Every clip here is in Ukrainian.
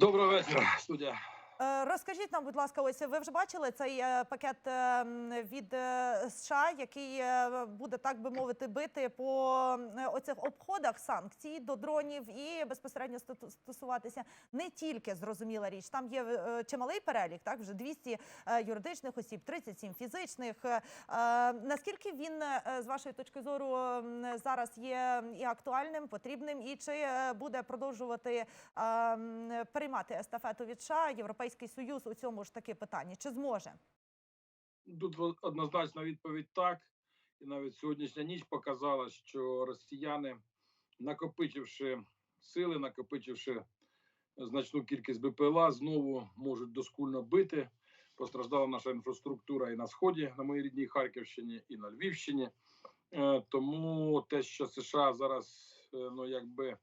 Доброго вечора, студія. Е, Розкажіть нам, будь ласка, ось ви вже бачили цей е, пакет е, від США, який буде так би мовити бити по оцих обходах санкцій до дронів і безпосередньо стосуватися не тільки зрозуміла річ. Там є чималий перелік, так вже 200 е, юридичних осіб, 37 фізичних. Наскільки він з вашої точки зору зараз є і актуальним, потрібним, і чи буде продовжувати м, переймати естафету від США Європейський Союз у цьому ж таки питанні? Чи зможе? Тут однозначна відповідь так. І навіть сьогоднішня ніч показала, що росіяни, накопичивши сили, накопичивши значну кількість БПЛА, знову можуть доскульно бити. Постраждала наша інфраструктура і на сході, на моїй рідній Харківщині, і на Львівщині. Е, Тому те, що США зараз е, ну якби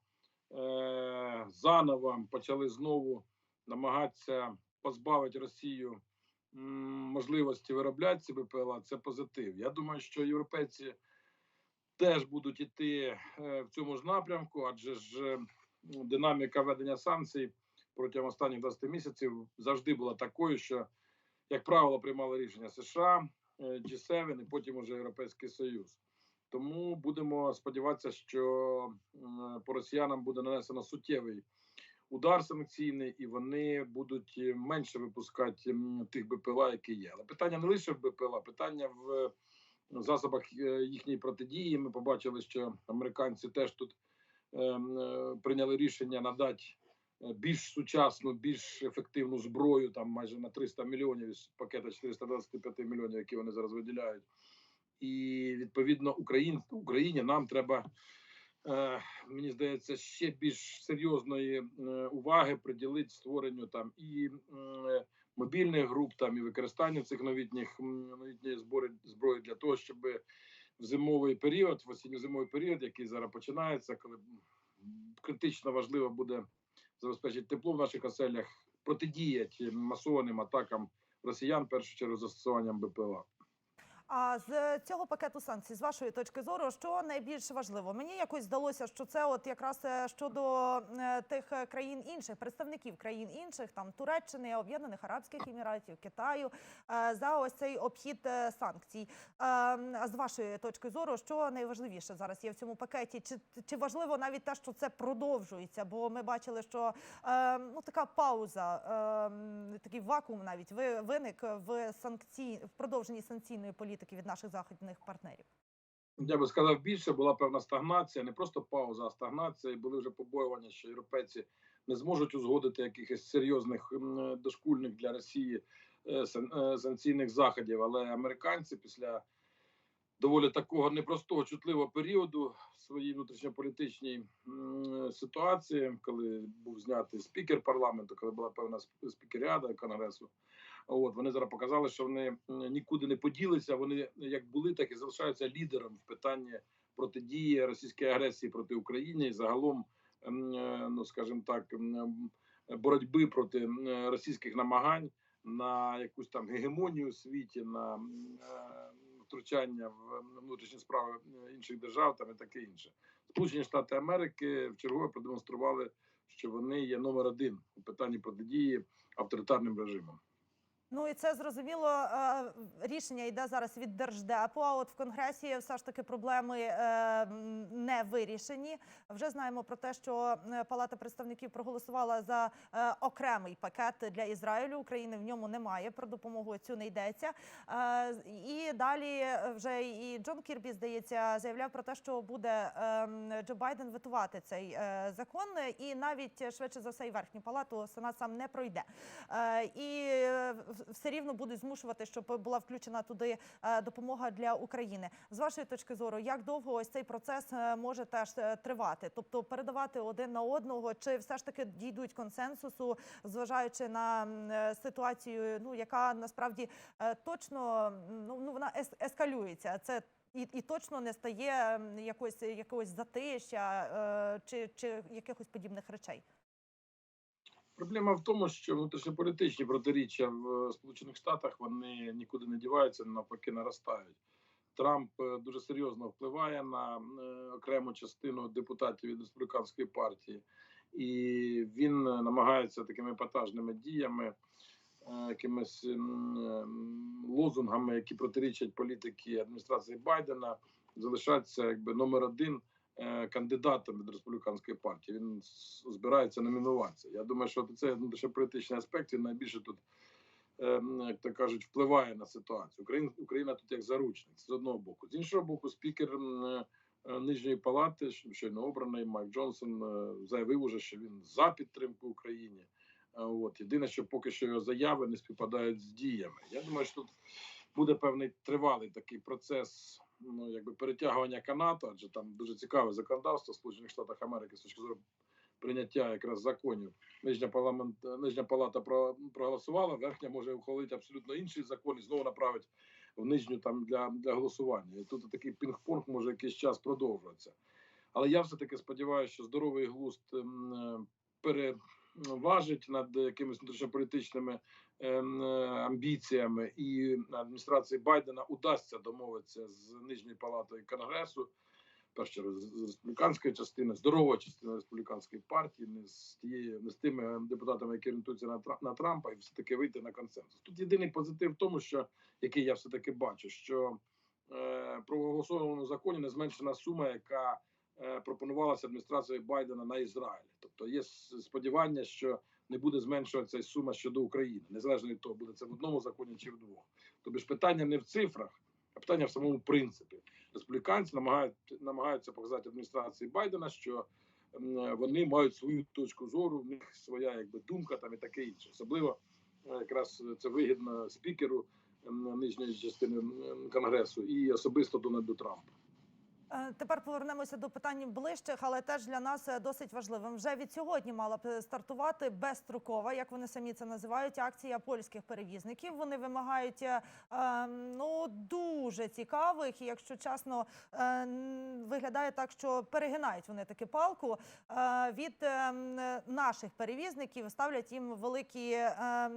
е, заново почали знову намагатися позбавити Росію можливості виробляти ці БПЛА, це позитив. Я думаю, що європейці теж будуть іти е, в цьому ж напрямку, адже ж е, динаміка ведення санкцій протягом останніх 20 місяців завжди була такою, що, як правило, приймали рішення США, е, G7 і потім уже Європейський Союз. Тому будемо сподіватися, що по росіянам буде нанесено суттєвий удар санкційний, і вони будуть е, менше випускати тих БПЛА, які є. Але питання не лише в БПЛА, питання в засобах е, їхньої протидії. Ми побачили, що американці теж тут е, прийняли рішення надати е, більш сучасну, більш ефективну зброю, там майже на 300 мільйонів із пакета 425 мільйонів, які вони зараз виділяють. І відповідно Україн, Україні нам треба е, мені здається, ще більш серйозної е, уваги приділити створенню там і е, мобільних груп, там і використанню цих новітніх новітньої збори зброї для того, щоб в зимовий період, в осінньо-зимовий період, який зараз починається, коли критично важливо буде забезпечити тепло в наших оселях, протидіяти масованим атакам росіян, в першу чергу застосуванням БПЛА. А з цього пакету санкцій, з вашої точки зору, що найбільш важливо? Мені якось здалося, що це от якраз е, щодо е, тих е, країн інших, представників країн інших, там Туреччини, Об'єднаних Арабських Еміратів, Китаю, за ось цей обхід санкцій. Е, А з вашої точки зору, що найважливіше зараз є в цьому пакеті? Чи, чи важливо навіть те, що це продовжується? Бо ми бачили, що е, ну така пауза, е, такий вакуум навіть ви- виник в санкцій в продовженні санкційної політики від наших західних партнерів. Я би сказав більше, була певна стагнація, не просто пауза, а стагнація. І були вже побоювання, що європейці не зможуть узгодити якихось серйозних дошкульних для Росії е, е, санкційних заходів. Але американці після доволі такого непростого чутливого періоду в своїй внутрішньополітичній ситуації, коли був знятий спікер парламенту, коли була певна сп- спікеріада конгресу. От вони зараз показали, що вони нікуди не поділися. Вони як були, так і залишаються лідером в питанні протидії російській агресії проти України і загалом, е, ну скажімо так, боротьби проти російських намагань на якусь там гегемонію у світі, на е, втручання в внутрішні справи інших держав там і таке інше. Сполучені Штати Америки вчергове продемонстрували, що вони є номер один у питанні протидії авторитарним режимам. Ну і це зрозуміло. е, Рішення йде зараз від держдепу. А от в конгресі все ж таки проблеми е, не вирішені. Вже знаємо про те, що е, Палата представників проголосувала за окремий пакет для Ізраїлю. України в ньому немає. Про допомогу цю не йдеться. І далі вже і Джон Кірбі здається заявляв про те, що буде ем, Джо Байден ветувати цей закон, і навіть швидше за все і верхню палату сенат сам не пройде. І все рівно будуть змушувати, щоб була включена туди е, допомога для України. З вашої точки зору, як довго ось цей процес е, може теж е, тривати? Тобто передавати один на одного, чи все ж таки дійдуть консенсусу, зважаючи на ситуацію, ну яка насправді точно ну, ну вона ес- ескалюється. Це і, і точно не стає м, якось якогось затища чи, чи якихось подібних речей. Проблема в тому, що внутрішньополітичні протиріччя в Сполучених Штатах вони нікуди не діваються, навпаки, наростають. Трамп е, дуже серйозно впливає на е, окрему частину депутатів від республіканської партії, і він намагається такими епатажними діями, е, якимись лозунгами, які протирічать політики адміністрації Байдена, залишатися якби номер один е, кандидатом від республіканської партії. Він збирається номінуватися. Я думаю, що це внутрішньополітичний аспект він найбільше тут, е, як то кажуть, впливає на ситуацію. Україна, Україна тут як заручник з одного боку. З іншого боку, спікер е, е, нижньої палати, щойно обраний Майк Джонсон, е, заявив уже, що він за підтримку Україні. Е, От єдине, що поки що його заяви не співпадають з діями. Я думаю, що тут буде певний тривалий такий процес ну якби перетягування канату, адже там дуже цікаве законодавство Сполучених Штатах Америки з точки зору прийняття якраз законів. Нижня парламент, нижня палата про, проголосувала, верхня може ухвалити абсолютно інший закон і знову направить в нижню там для, для голосування. І тут такий пінг-понг може якийсь час продовжуватися. Але я все таки сподіваюся, що здоровий глузд ем, переважить над якимись внутрішньополітичними ем, е, амбіціями, і адміністрації Байдена удасться домовитися з нижньою палатою Конгресу. в з республіканської частини, здорова частина республіканської партії, не з тією, не з тими депутатами, які орієнтуються на на Трампа, і все таки вийти на консенсус. Тут єдиний позитив в тому, що який я все таки бачу, що е, проголосованому законі не зменшена сума, яка е, пропонувалася адміністрацією Байдена на Ізраїль. Тобто є сподівання, що не буде зменшуватися сума щодо України, незалежно від того, буде це в одному законі чи в двох. Тобто ж питання не в цифрах, а питання в самому принципі. Республіканці намагають намагаються показати адміністрації Байдена, що вони мають свою точку зору, в них своя якби думка там і таке інше. Особливо е, якраз це вигідно спікеру нижньої частини конгресу і особисто Дональду Трампу. Е, Тепер повернемося до питань ближчих, але теж для нас е, досить важливим. Вже від сьогодні мала б стартувати безстрокова, як вони самі це називають, акція польських перевізників. Вони вимагають е, е, ну дуже цікавих, і якщо чесно, е, виглядає так, що перегинають вони таки палку е, від е, наших перевізників, ставлять їм великі, е,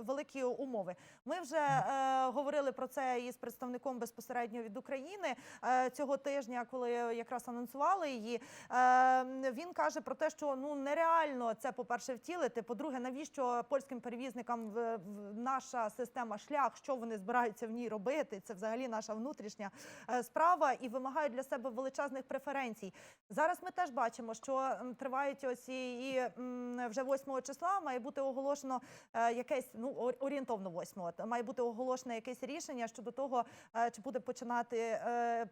великі умови. Ми вже е, говорили про це із представником безпосередньо від України е, цього тижня, коли якраз анонсували її. Е, він каже про те, що ну нереально це по-перше втілити. По-друге, навіщо польським перевізникам наша система шлях, що вони збираються в ній робити? Це взагалі наша внутрішня е, справа і вимагають для себе величезних преференцій. Зараз ми теж бачимо, що тривають ось і, і вже 8 числа має бути оголошено е, якесь ну ор- орієнтовно 8 має бути оголошене якесь рішення щодо того, чи буде починати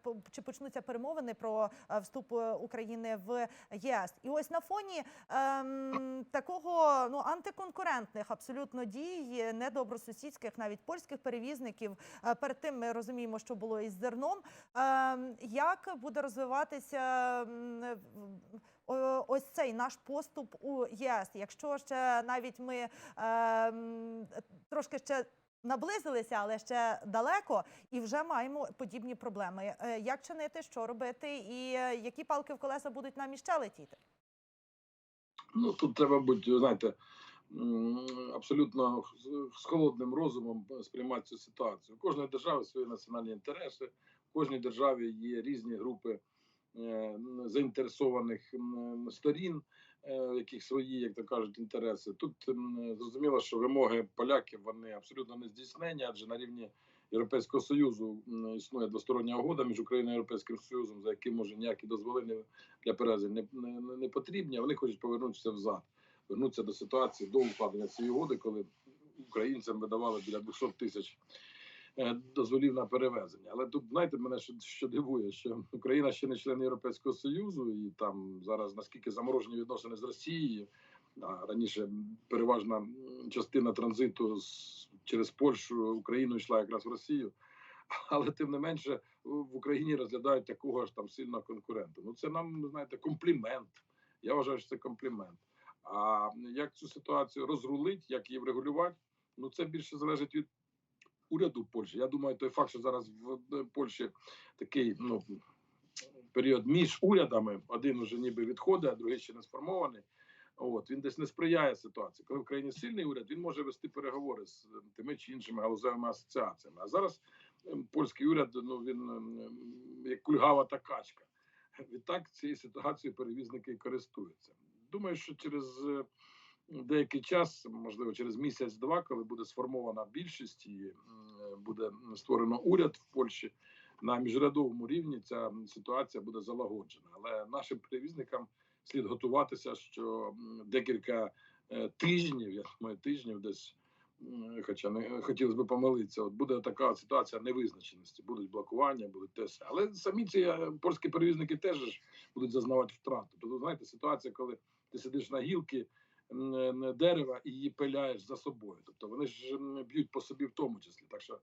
по- чи почнуться перемовини про е, вступ е, України в ЄС. І ось на фоні ем, такого ну антиконкурентних абсолютно дій, недобросусідських, навіть польських перевізників. е, Перед тим ми розуміємо, що було із зерном. Ем, як буде розвиватися ось цей наш поступ у ЄС? Якщо ще навіть ми ем, трошки ще наблизилися, але ще далеко, і вже маємо подібні проблеми. Е, Як чинити, що робити, і е, які палки в колеса будуть нам іще летіти? Ну тут треба бути, знаєте, абсолютно з- холодним розумом сприймати цю ситуацію. У кожної держави свої національні інтереси, в кожній державі є різні групи е, заінтересованих сторін, яких свої, як то кажуть, інтереси. Тут зрозуміло, що вимоги поляків вони абсолютно не здійснені, адже на рівні Європейського союзу існує двостороння угода між Україною і Європейським Союзом, за яким може ніякі дозволи для перевезень не, не, не- потрібні. Вони хочуть повернутися взад, вернутися до ситуації до укладення цієї угоди, коли українцям видавали біля 200 тисяч е, дозволів на перевезення. Але тут знаєте, мене що, що дивує, що Україна ще не член Європейського союзу, і там зараз наскільки заморожені відносини з Росією. А раніше переважна частина транзиту з, через Польщу Україну йшла якраз в Росію. Але тим не менше в Україні розглядають такого ж там сильного конкурента. Ну це нам знаєте комплімент. Я вважаю, що це комплімент. А як цю ситуацію розрулить, як її врегулювати? Ну це більше залежить від уряду Польщі. Я думаю, той факт, що зараз в Польщі такий ну період між урядами, один уже ніби відходить, а другий ще не сформований. От він десь не сприяє ситуації. Коли в країні сильний уряд, він може вести переговори з е, тими чи іншими галузевими асоціаціями. А зараз ем, польський уряд ну він ем, як кульгава та качка. Відтак цією ситуацією перевізники користуються. Думаю, що через е, деякий час, можливо, через місяць-два, коли буде сформована більшість і буде створено уряд в Польщі на міжрядовому рівні, ця ситуація буде залагоджена. Але нашим перевізникам слід готуватися, що декілька е, тижнів, я думаю, тижнів десь. Хоча не хотілося б помилитися, от буде така ситуація невизначеності, будуть блокування, будуть те все. Але самі ці е, польські перевізники теж будуть зазнавати втрату. Тобто, знаєте, ситуація, коли ти сидиш на гілки дерева і її пиляєш за собою. Тобто вони ж б'ють по собі в тому числі. Так що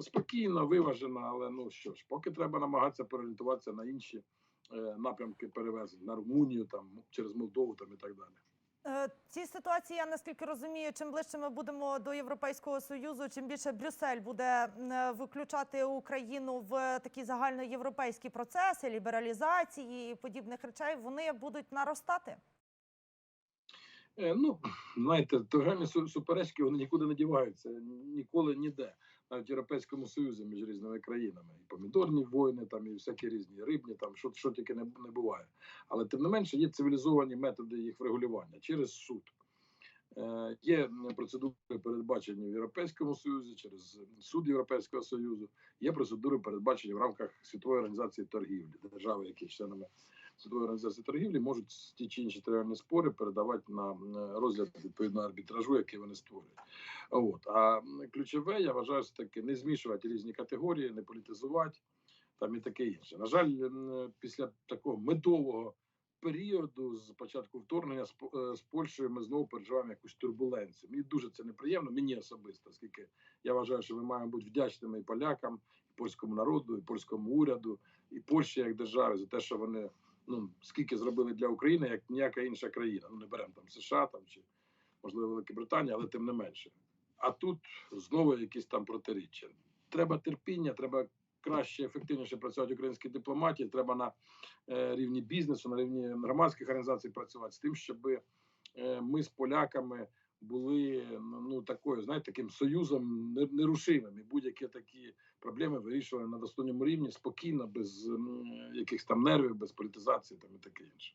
спокійно, виважено, але ну що ж, поки треба намагатися переорієнтуватися на інші е, напрямки перевезень на Румунію, там через Молдову там і так далі. Е, Ці ситуації, я наскільки розумію, чим ближче ми будемо до Європейського союзу, чим більше Брюссель буде виключати Україну в такі загальноєвропейські процеси лібералізації і подібних речей, вони будуть наростати. Е, Ну, знаєте, торгельні су- суперечки вони нікуди не діваються, ніколи ніде, навіть Європейському Союзі між різними країнами. І помідорні війни, там, і всякі різні, рибні, там, що, що тільки не, не буває. Але тим не менше є цивілізовані методи їх врегулювання через суд. Е, Є процедури передбачені в Європейському Союзі через суд Європейського Союзу. Є процедури передбачені в рамках світової організації торгівлі, держави, які членами Світової організації торгівлі можуть ті чи інші територіальні спори передавати на розгляд відповідного арбітражу, який вони створюють. От а ключове, я вважаю, все таки не змішувати різні категорії, не політизувати там і таке інше. На жаль, після такого медового періоду з початку вторгнення е, з Польщею ми знову переживаємо якусь турбуленцію. Мені дуже це неприємно, мені особисто, оскільки я вважаю, що ми маємо бути вдячними і полякам, і польському народу, і польському уряду, і Польщі як державі за те, що вони ну скільки зробили для України, як ніяка інша країна. Ну не беремо там США там чи можливо Великобританія, але тим не менше. А тут знову якісь там протиріччя. Треба терпіння, треба краще, ефективніше працювати українській дипломатії. Треба на е, рівні бізнесу, на рівні громадських організацій працювати з тим, щоб е, ми з поляками були ну такою, знаєте, таким союзом не- нерушимим. І будь-які такі проблеми вирішували на достойному рівні спокійно, без якихось там нервів, без політизації там і таке інше.